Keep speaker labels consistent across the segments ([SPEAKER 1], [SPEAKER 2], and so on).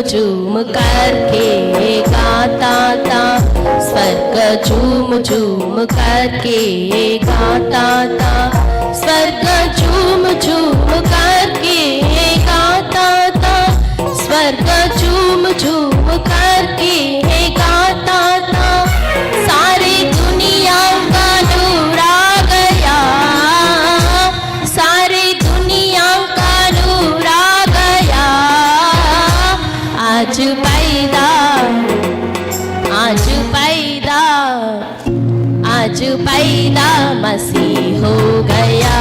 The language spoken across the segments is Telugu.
[SPEAKER 1] झूम करके गाता था। स्वर्ग झूम झूम करके गाता था। स्वर्ग झूम झूम करके गाता था। स्वर्ग झूम झूम আজ পাইদা আজ পাইদা আজ পাইদা মসি হো গয়া।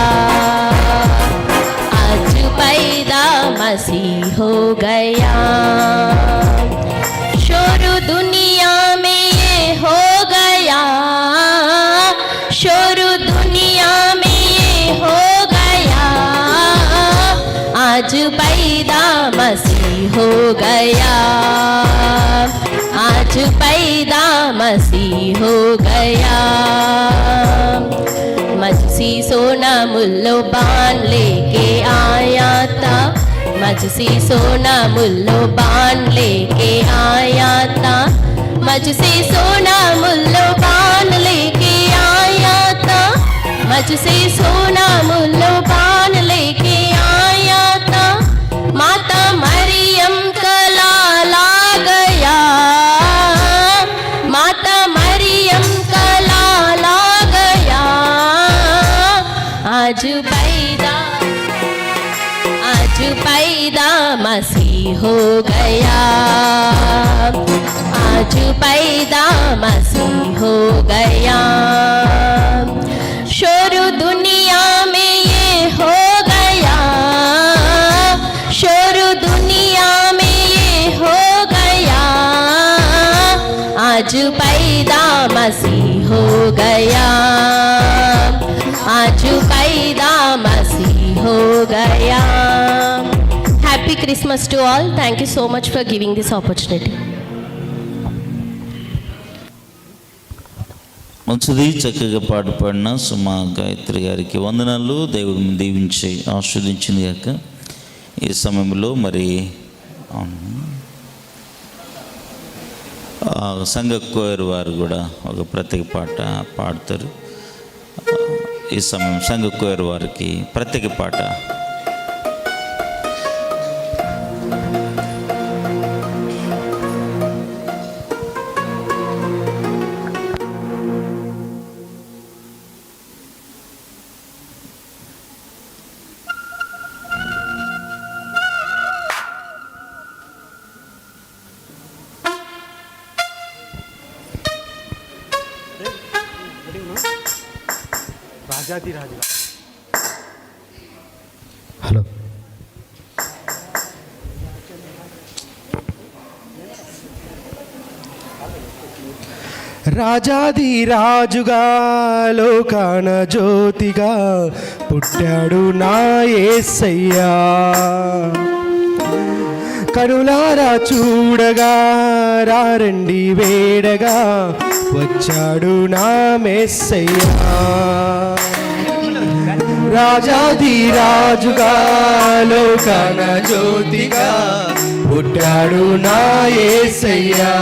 [SPEAKER 1] আজ পাইদা মসি হো গয়া। শোরু দুন हो गया। आज पैदा मसीह हो गया। मजसी सोना मुल्लो बान लेके आया था। मजसी सोना मुल्लो बान लेके आया था। मजसी सोना मुल्लो बान लेके आया था। मजसी सोना आज पैदा पैदा मसीह हो गया। आज पैदा मसीह हो गया। शोर दुनिया में ये हो गया। शोर दुनिया में ये हो गया। आज पैदा मसीह हो गया। आज happy Christmas to all thank you so much for giving this opportunity
[SPEAKER 2] మంచిది చక్కగా పాట పాడిన సుమా గాయత్రి గారికి వందనాలు. దేవుడు దీవించి ఆస్వాదించింది గాక. ఈ సమయంలో మరి సంఘ కోయర్ వారు కూడా ఒక ప్రత్యేక పాట పాడతారు. ఈ సమయం సంఘ కోయర్ వారికి ప్రత్యేక పాట
[SPEAKER 3] आज़ादी
[SPEAKER 4] राजगा రాజాది రాజుగా లోకాన జ్యోతిగా పుట్టాడు నా ఏసయ్యా. కనులారా చూడగా రారండి వేడగా వచ్చాడు నా మెస్సయ్యా రాజాది రాజుగా లోకాన జ్యోతిగా పుట్టాడు నా ఏసయ్యా.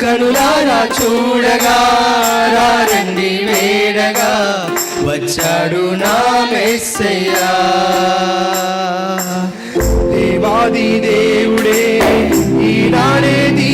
[SPEAKER 4] కనులారా చూడగా రారండి వేడగా వచ్చాడు నా మెస్సయ్యా. దేవాది దేవుడే ఈనాడే దీ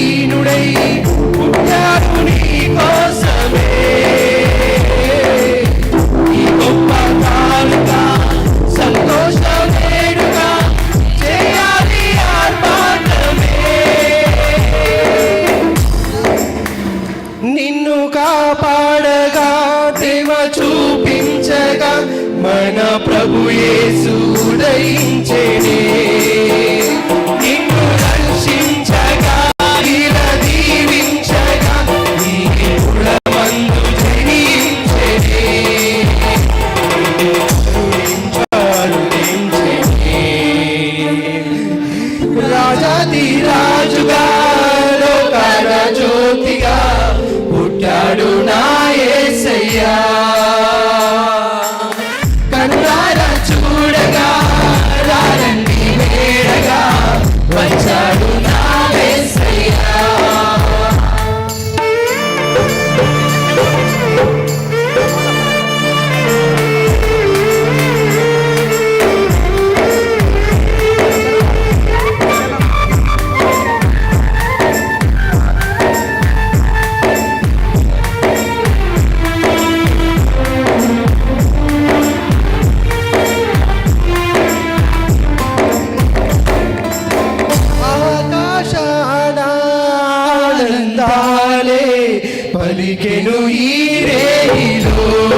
[SPEAKER 4] పలికెను ఈ రేలో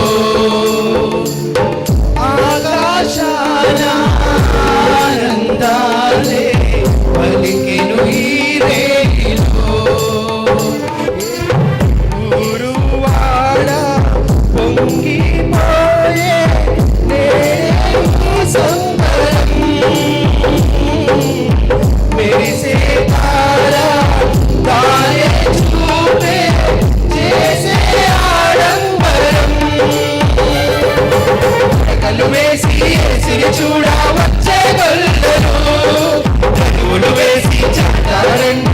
[SPEAKER 4] తిరిగి చూడ వచ్చే గొల్లలు. వేసి చాటారండి